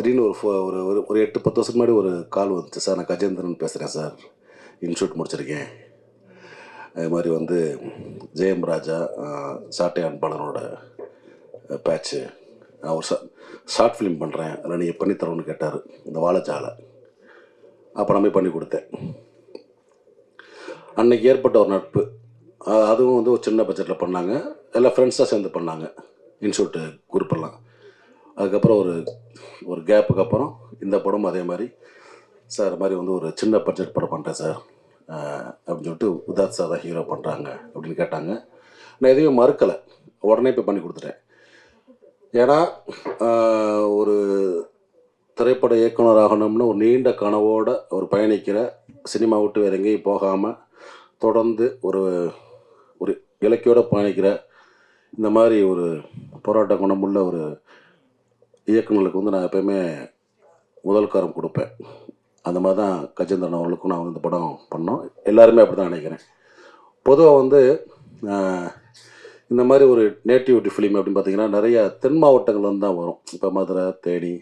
திடீர்னு ஒரு ஃபோ ஒரு ஒரு ஒரு எட்டு பத்து வருஷம் முன்னாடி ஒரு கால் வந்துச்சு. சார் நான் கஜேந்திரன் பேசுகிறேன் சார். இன்ஸ்டியூட் முடிச்சிருக்கேன். அது மாதிரி வந்து ஜெயம் ராஜா சாட்டை அன்பாளனோட பேட்ச்சு நான் ஒரு ஷார்ட் ஃபிலிம் பண்ணுறேன் அதில் நீங்கள் பண்ணித்தரோன்னு கேட்டார். இந்த வாழைச்சாலை அப்போ நான் போய் பண்ணி கொடுத்தேன். அன்னைக்கு ஏற்பட்ட ஒரு நட்பு. அதுவும் வந்து ஒரு சின்ன பட்ஜெட்டில் பண்ணாங்க. எல்லாம் ஃப்ரெண்ட்ஸாக சேர்ந்து பண்ணாங்க. இன்ஸ்டியூட்டு குரூப்பெல்லாம் அதுக்கப்புறம் ஒரு ஒரு கேப்புக்கு அப்புறம் இந்த படமும் அதே மாதிரி. சார் இது மாதிரி வந்து ஒரு சின்ன பட்ஜெட் படம் பண்ணுறேன் சார். அப்படின்னு சொல்லிட்டு உதாத் சார் தான் ஹீரோ பண்ணுறாங்க அப்படின்னு கேட்டாங்க. நான் எதையும் மறுக்கலை. உடனே போய் பண்ணி கொடுத்துட்டேன். ஏன்னா ஒரு திரைப்பட இயக்குனர் ஆகணும்னு ஒரு நீண்ட கனவோடு ஒரு பயணிக்கிற சினிமா விட்டு வேற எங்கேயும் போகாமல் தொடர்ந்து ஒரு ஒரு இலக்கியோடு பயணிக்கிற இந்த மாதிரி ஒரு போராட்ட குணமுள்ள ஒரு இயக்குநர்களுக்கு வந்து நான் எப்போயுமே முதல்காரம் கொடுப்பேன். அந்த மாதிரி தான் கஜேந்திரன் அவர்களுக்கும் நான் வந்து இந்த படம் பண்ணோம். எல்லாருமே அப்படி தான் நினைக்கிறேன். பொதுவாக வந்து இந்த மாதிரி ஒரு நேட்டிவிட்டி ஃபிலிம் அப்படின்னு பார்த்தீங்கன்னா நிறைய தென் மாவட்டங்கள்லேருந்து தான் வரும். இப்போ மதுரை தேனி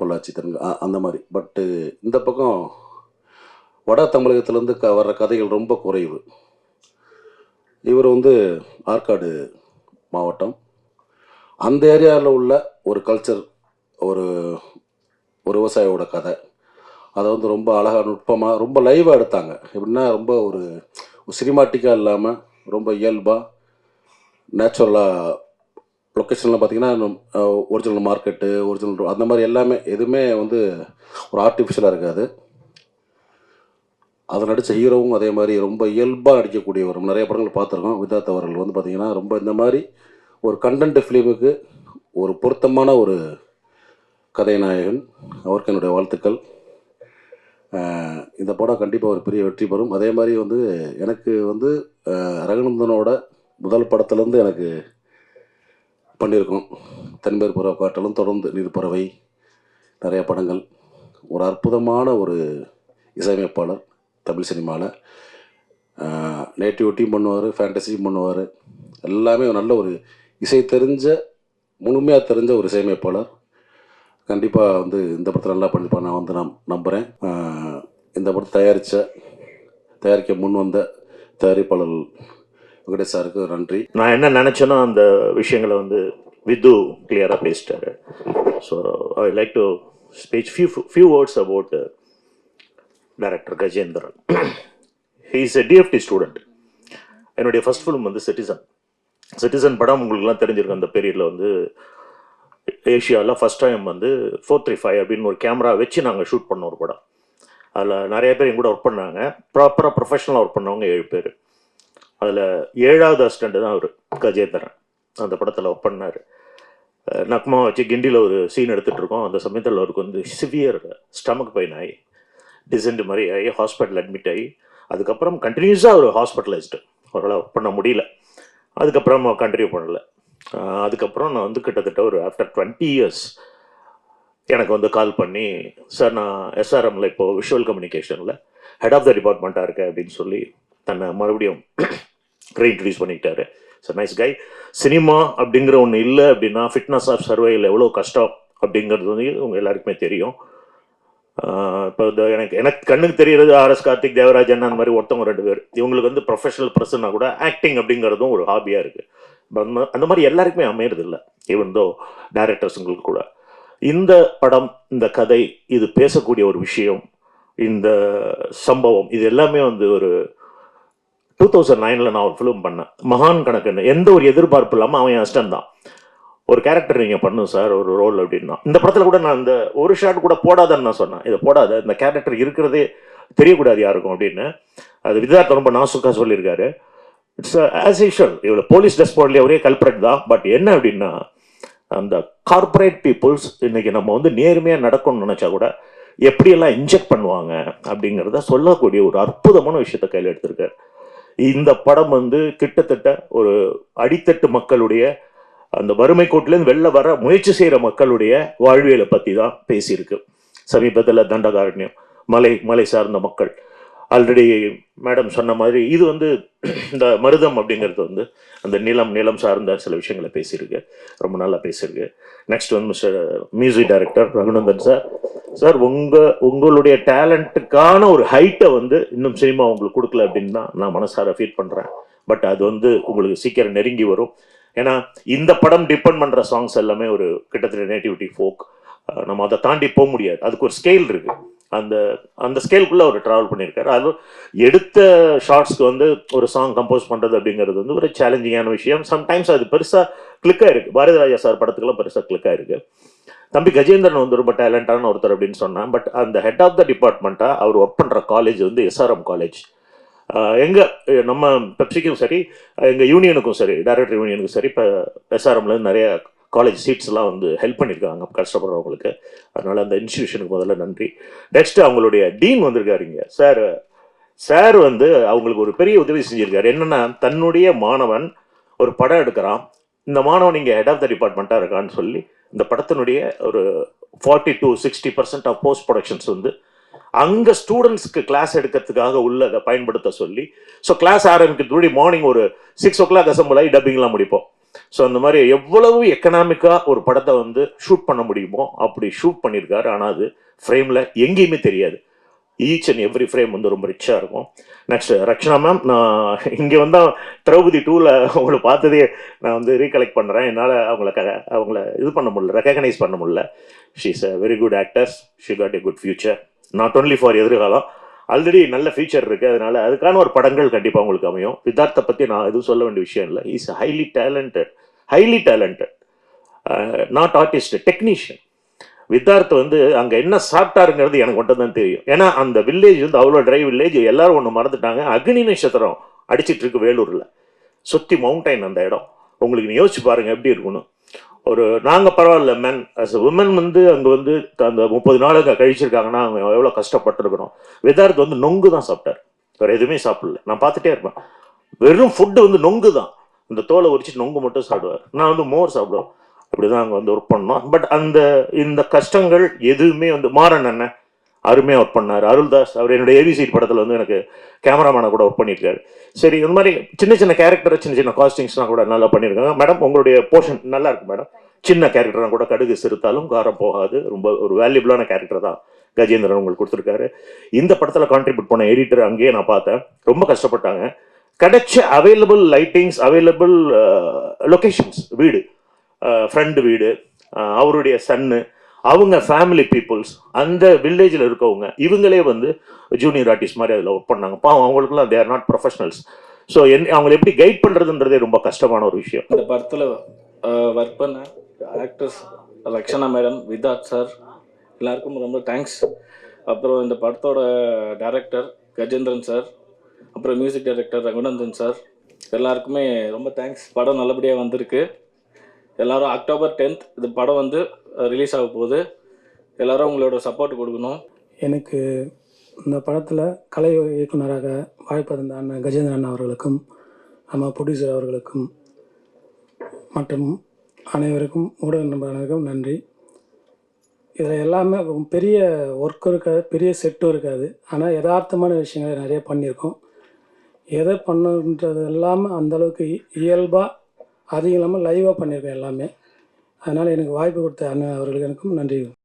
பொள்ளாச்சி தென் அந்த மாதிரி. பட்டு இந்த பக்கம் வட தமிழகத்துலேருந்து க வர்ற கதைகள் ரொம்ப குறைவு. இவர் வந்து ஆற்காடு மாவட்டம். அந்த ஏரியாவில் உள்ள ஒரு கல்ச்சர் ஒரு ஒரு விவசாயியோட கதை. அதை வந்து ரொம்ப அழகாக நுட்பமாக ரொம்ப லைவாக எடுத்தாங்க. எப்படின்னா ரொம்ப ஒரு சினிமாட்டிக்காக இல்லாமல் ரொம்ப இயல்பாக நேச்சுரலாக லொக்கேஷன்லாம் பார்த்தீங்கன்னா ஒரிஜினல் மார்க்கெட்டு ஒரிஜினல் அந்த மாதிரி எல்லாமே எதுவுமே வந்து ஒரு ஆர்டிஃபிஷியலாக இருக்காது. அதை நடித்த ஹீரோவும் அதே மாதிரி ரொம்ப இயல்பாக நடிக்கக்கூடியவர் நிறைய படங்கள் பார்த்துருக்கோம். விதாத் அவர்கள் வந்து பார்த்திங்கன்னா ரொம்ப இந்த மாதிரி ஒரு கண்டென்ட் ஃபிலிமுக்கு ஒரு பொருத்தமான ஒரு கதைநாயகன் அவருக்கு என்னுடைய வாழ்த்துக்கள். இந்த படம் கண்டிப்பாக ஒரு பெரிய வெற்றி பெறும். அதே மாதிரி வந்து எனக்கு வந்து ரகுநந்தனோட முதல் படத்துலேருந்து எனக்கு பண்ணியிருக்கோம். தென்பேர் புறவை காட்டலும் தொடர்ந்து நீர்ப்பறவை நிறைய படங்கள். ஒரு அற்புதமான ஒரு இசையமைப்பாளர் தமிழ் சினிமாவில். நேட்டிவிட்டியும் பண்ணுவார் ஃபேண்டசியும் பண்ணுவார். எல்லாமே நல்ல ஒரு இசை தெரிஞ்ச முழுமையாக தெரிஞ்ச ஒரு இசையமைப்பாளர். கண்டிப்பாக வந்து இந்த படத்தில் நல்லா பண்ணிப்பான் நான் வந்து நான் நம்புகிறேன் இந்த படத்தை தயாரித்த தயாரிக்க முன் வந்த தயாரிப்பாளர் வெங்கடேஷ் சாருக்கு நன்றி. நான் என்ன நினச்சேனோ அந்த விஷயங்களை வந்து வித்து கிளியராக பேசிட்டாரு. So I like to speech few few words about director Gajendran he is a DFT student என்னுடைய ஃபஸ்ட் ஃபிலிம் வந்து சிட்டிசன் சிட்டிசன் படம் உங்களுக்குலாம் தெரிஞ்சிருக்கும். அந்த பீரியடில் வந்து ஏஷியாவில் ஃபஸ்ட் டைம் வந்து ஃபோர் த்ரீ ஃபைவ் அப்படின்னு ஒரு கேமரா வச்சு நாங்கள் ஷூட் பண்ணோம் ஒரு படம். அதில் நிறைய பேர் எங்கூட ஒர்க் பண்ணாங்க. ப்ராப்பராக ப்ரொஃபஷனலாக ஒர்க் பண்ணவங்க ஏழு பேர். அதில் ஏழாவது அசிஸ்டண்ட் தான் அவர் கஜேந்திரன். அந்த படத்தில் ஒர்க் பண்ணார். நக்மா வச்சு கிண்டியில் ஒரு சீன் எடுத்துகிட்டு இருக்கோம். அந்த சமயத்தில் அவருக்கு வந்து சிவியர் ஸ்டமக் பெயின் ஆகி டிசென்ட் மாதிரி ஆகி ஹாஸ்பிட்டல் அட்மிட் ஆகி அதுக்கப்புறம் கண்டினியூஸாக அவர் ஹாஸ்பிட்டலைஸ்டு அவரால் ஒர்க் பண்ண முடியல. அதுக்கப்புறம் கண்டினியூ பண்ணல. அதுக்கப்புறம் நான் வந்து கிட்டத்தட்ட ஒரு ஆஃப்டர் டுவெண்ட்டி இயர்ஸ் எனக்கு வந்து கால் பண்ணி சார் நான் எஸ்ஆர்எம்மில் இப்போ விஷுவல் கம்யூனிகேஷனில் ஹெட் ஆஃப் த டிபார்ட்மெண்ட்டாக இருக்கேன் அப்படின்னு சொல்லி தன்னை மறுபடியும் ரீஇன்ட்ரடியூஸ் பண்ணிக்கிட்டாரு. சார் நைஸ் கை சினிமா அப்படிங்கிற ஒன்று இல்லை அப்படின்னா ஃபிட்னஸ் ஆஃப் சர்வையில் எவ்வளோ கஷ்டம்? அப்படிங்கிறது வந்து உங்கள் எல்லாருக்குமே தெரியும். இப்போ இந்த எனக்கு எனக்கு கண்ணுக்கு தெரியறது ஆர்எஸ் கார்த்திக் தேவராஜன் அந்த மாதிரி ஒருத்தவங்க ரெண்டு பேர். இவங்களுக்கு வந்து ப்ரொஃபஷனல் பர்சனாக கூட ஆக்டிங் அப்படிங்கிறதும் ஒரு ஹாபியாக இருக்குது அந்த மாதிரி எல்லாருக்குமே அமையிறது இல்லை. ஈவன் தோ டேரக்டர்ஸுங்களுக்கு கூட. இந்த படம் இந்த கதை இது பேசக்கூடிய ஒரு விஷயம் இந்த சம்பவம் இது எல்லாமே வந்து ஒரு டூ தௌசண்ட் நைனில் நான் ஒரு ஃபிலிம் பண்ணேன். மகான் கணக்குன்னு எந்த ஒரு எதிர்பார்ப்பு இல்லாமல் அவன் அஸ்டன் தான். ஒரு கேரக்டர் நீங்கள் பண்ணும் சார் ஒரு ரோல் அப்படின்னா. இந்த படத்தில் கூட நான் இந்த ஒரு ஷாட் கூட போடாதன்னு நான் சொன்னேன். இதை போடாத இந்த கேரக்டர் இருக்கிறதே தெரியக்கூடாது யாருக்கும் அப்படின்னு. அது விதார்த்த ரொம்ப நாசுக்காக சொல்லியிருக்காரு. இட்ஸ் ஆஸ் யூஷுவல் இவ்வளோ போலீஸ் டெஸ்போர்ட்லேயே ஒரே கல்பரேட் தான். பட் என்ன அப்படின்னா அந்த கார்ப்பரேட் பீப்புள்ஸ் இன்றைக்கி நம்ம வந்து நேர்மையாக நடக்கணும்னு நினச்சா கூட எப்படியெல்லாம் இன்ஜெக்ட் பண்ணுவாங்க அப்படிங்கிறத சொல்லக்கூடிய ஒரு அற்புதமான விஷயத்தை கையில் எடுத்திருக்காரு. இந்த படம் வந்து கிட்டத்தட்ட ஒரு அடித்தட்டு மக்களுடைய அந்த வறுமை கோட்டிலேருந்து வெளில வர முயற்சி செய்கிற மக்களுடைய வாழ்வியலை பற்றி தான் பேசியிருக்கு. சமீபத்தில் தண்டகாரண்யம் மலை மலை சார்ந்த மக்கள். ஆல்ரெடி மேடம் சொன்ன மாதிரி இது வந்து இந்த மருதம் அப்படிங்கிறது வந்து அந்த நிலம் நிலம் சார்ந்த சில விஷயங்களை பேசியிருக்கு. ரொம்ப நல்லா பேசியிருக்கு. நெக்ஸ்ட் வந்து mister music director Raghunandan sir sir உங்கள் உங்களுடைய டேலண்ட்டுக்கான ஒரு ஹைட்டை வந்து இன்னும் சினிமா உங்களுக்கு கொடுக்கல அப்படின்னு தான் நான் மனசார ஃபீல் பண்ணுறேன் பட் அது வந்து உங்களுக்கு சீக்கிரம் நெருங்கி வரும். ஏன்னா இந்த படம் டிபெண்ட் பண்ணுற சாங்ஸ் எல்லாமே ஒரு கிட்டத்தட்ட நேட்டிவிட்டி ஃபோக் நம்ம அதை தாண்டி போக முடியாது. அதுக்கு ஒரு ஸ்கேல் இருக்கு. அந்த அந்த ஸ்கேலுக்குள்ளே அவர் ட்ராவல் பண்ணியிருக்காரு. அது எடுத்த ஷார்ட்ஸ்க்கு வந்து ஒரு சாங் கம்போஸ் பண்ணுறது அப்படிங்கிறது வந்து ஒரு சேலஞ்சிங்கான விஷயம். சம்டைம்ஸ் அது பெருசாக கிளிக்காக இருக்குது பாரதிராஜா சார் படத்துக்கெல்லாம் பெருசாக கிளிக்காக இருக்குது தம்பி கஜேந்திரன் வந்து ரொம்ப டேலண்டான ஒருத்தர் அப்படின்னு சொன்னேன். பட் அந்த ஹெட் ஆஃப் த டிபார்ட்மெண்ட்டாக அவர் ஒர்க் பண்ணுற காலேஜ் வந்து எஸ்ஆர்எம் காலேஜ் எங்கள் நம்ம பெப்சிக்கும் சரி எங்கள் யூனியனுக்கும் சரி டைரக்டர் யூனியனுக்கும் சரி இப்போ எஸ்ஆர்எம்லேருந்து நிறைய காலேஜ் சீட்ஸ்லாம் வந்து ஹெல்ப் பண்ணியிருக்காங்க கஷ்டப்படுறவங்களுக்கு. அதனால் அந்த இன்ஸ்டியூஷனுக்கு முதல்ல நன்றி. நெக்ஸ்ட் அவங்களுடைய டீன் வந்திருக்காருங்க. சார் சார் வந்து அவங்களுக்கு ஒரு பெரிய உதவி செஞ்சுருக்காரு. என்னன்னா தன்னுடைய மாணவன் ஒரு படம் எடுக்கிறான். இந்த மாணவன் இங்கே ஹெட் ஆஃப் த டிபார்ட்மெண்ட்டாக இருக்கான்னு சொல்லி இந்த படத்தினுடைய ஒரு forty to sixty percent of post productions வந்து அங்கே ஸ்டூடெண்ட்ஸ்க்கு கிளாஸ் எடுக்கிறதுக்காக உள்ள அதை பயன்படுத்த சொல்லி ஸோ கிளாஸ் ஆரம்பிக்கிறதுக்கு மார்னிங் ஒரு சிக்ஸ் ஓ கிளாக் அசம்பிள் ஆகி டப்பிங்லாம் முடிப்போம். ஸோ அந்த மாதிரி எவ்வளவு எக்கனாமிக்காக ஒரு படத்தை வந்து ஷூட் பண்ண முடியுமோ அப்படி ஷூட் பண்ணியிருக்காரு. ஆனால் அது ஃப்ரேமில் எங்கேயுமே தெரியாது. ஈச் அண்ட் எவ்ரி ஃப்ரேம் வந்து ரொம்ப ரிச்சாக இருக்கும். நெக்ஸ்ட் ரக்ஷனா மேம் நான் இங்கே வந்தால் திரௌபதி டூவில் அவங்கள பார்த்ததே நான் வந்து ரீகலெக்ட் பண்ணுறேன் என்னால் அவங்கள க அவங்கள இது பண்ண முடியல ரெக்கக்னைஸ் பண்ண முடியல. She is a very good actors she got a good future not only for எதிர்காலம் ஆல்ரெடி நல்ல ஃபியூச்சர் இருக்குது அதனால அதுக்கான ஒரு படங்கள் கண்டிப்பாக உங்களுக்கு அமையும். விதார்த்தை பற்றி நான் எதுவும் சொல்ல வேண்டிய விஷயம் இல்லை. Is highly talented highly talented not artist technician Vidharth வந்து அங்கே என்ன சாப்பிட்டாருங்கிறது எனக்கு மட்டும் தான் தெரியும். ஏன்னா அந்த வில்லேஜ் வந்து அவ்வளோ ட்ரை வில்லேஜ் எல்லாரும் ஒன்று மறந்துட்டாங்க. அக்னி நட்சத்திரம் அடிச்சிட்டு இருக்கு வேலூரில். சுற்றி மவுண்டைன் அந்த இடம். உங்களுக்கு நீ யோசிச்சு பாருங்கள் எப்படி இருக்கணும் ஒரு நாங்கள் பரவாயில்ல மென் அஸ் உமன் வந்து அங்கே வந்து அந்த முப்பது நாள் அங்கே கழிச்சிருக்காங்கன்னா அவங்க எவ்வளோ கஷ்டப்பட்டுருக்கணும். விதார்த் வந்து நொங்கு தான் சாப்பிட்டார். வேறு எதுவுமே சாப்பிடல. நான் பார்த்துட்டே இருப்பேன். வெறும் ஃபுட்டு வந்து நொங்கு தான் இந்த தோலை உரிச்சு நொங்கு மட்டும் சாப்பிடுவார். நான் வந்து மோர் சாப்பிடுவேன். அப்படி தான் அங்கே வந்து ஒர்க் பண்ணோம் பட் அந்த இந்த கஷ்டங்கள் எதுவுமே வந்து மாறன் என்ன? அருமையாக ஒர்க் பண்ணார். அருள்தாஸ் அவர் என்னுடைய ஏபிசி படத்தில் வந்து எனக்கு கேமராமேனை கூட ஒர்க் பண்ணியிருக்காரு. சரி இந்த மாதிரி சின்ன சின்ன கேரக்டர் சின்ன சின்ன காஸ்டிங்ஸ்லாம் கூட நல்லா பண்ணியிருக்காங்க. மேடம் உங்களுடைய போர்ஷன் நல்லா இருக்கும் மேடம் சின்ன கேரக்டர்லாம் கூட கடுகு சிறுத்தாலும் காரம் போகாது. ரொம்ப ஒரு வேல்யூபிளான கேரக்டர் தான் கஜேந்திரன் உங்களுக்கு கொடுத்துருக்காரு. இந்த படத்தில் கான்ட்ரிபியூட் பண்ண எடிட்டர் அங்கேயே நான் பார்த்தேன். ரொம்ப கஷ்டப்பட்டாங்க. கிடைச்ச அவைலபிள் லைட்டிங்ஸ் அவைலபிள் லொக்கேஷன்ஸ் வீடு ஃப்ரெண்டு வீடு அவருடைய சன்னு அவங்க ஃபேமிலி பீப்புள்ஸ் அந்த வில்லேஜில் இருக்கவங்க இவங்களே வந்து ஜூனியர் ஆர்டிஸ்ட் மாதிரி அதில் ஒர்க் பண்ணாங்க. பாவம் அவங்களுக்குலாம் தேர் நாட் ப்ரொஃபஷனல்ஸ் ஸோ என் அவங்களை எப்படி கைட் பண்ணுறதுன்றதே ரொம்ப கஷ்டமான ஒரு விஷயம். இந்த படத்தில் ஒர்க் பண்ண ஆக்டர்ஸ் லக்ஷனா மேடம் விதாத் சார் எல்லாருக்கும் ரொம்ப தேங்க்ஸ் அப்புறம் இந்த படத்தோட டைரக்டர் கஜேந்திரன் சார் அப்புறம் மியூசிக் டைரக்டர் ரகுநந்தன் சார் எல்லாருக்குமே ரொம்ப தேங்க்ஸ் படம் நல்லபடியாக வந்திருக்கு. எல்லாரும் அக்டோபர் டென்த் இந்த படம் வந்து ரிலீஸ் ஆக போகுது. எல்லாரும் உங்களோட சப்போர்ட் கொடுக்கணும். எனக்கு இந்த படத்தில் கலை இயக்குனராக வாய்ப்பு இருந்த அண்ணன் கஜேந்திரன் அண்ணா அவர்களுக்கும் நம்ம ப்ரொடியூசர் அவர்களுக்கும் மற்றும் அனைவருக்கும் ஊடக நண்பர்களுக்கும் அனைவருக்கும் நன்றி. இதில் எல்லாமே பெரிய ஒர்க்கும் இருக்காது பெரிய செட்டும் இருக்காது. ஆனால் யதார்த்தமான விஷயங்களை நிறைய பண்ணியிருக்கோம். எதை பண்ணுன்றது எல்லாமே அந்தளவுக்கு இயல்பாக அதிகம் இல்லாமல் லைவாக பண்ணியிருக்கேன் எல்லாமே. அதனால் எனக்கு வாய்ப்பு கொடுத்த அண்ணன் அவர்களுக்கு எனக்கும் நன்றி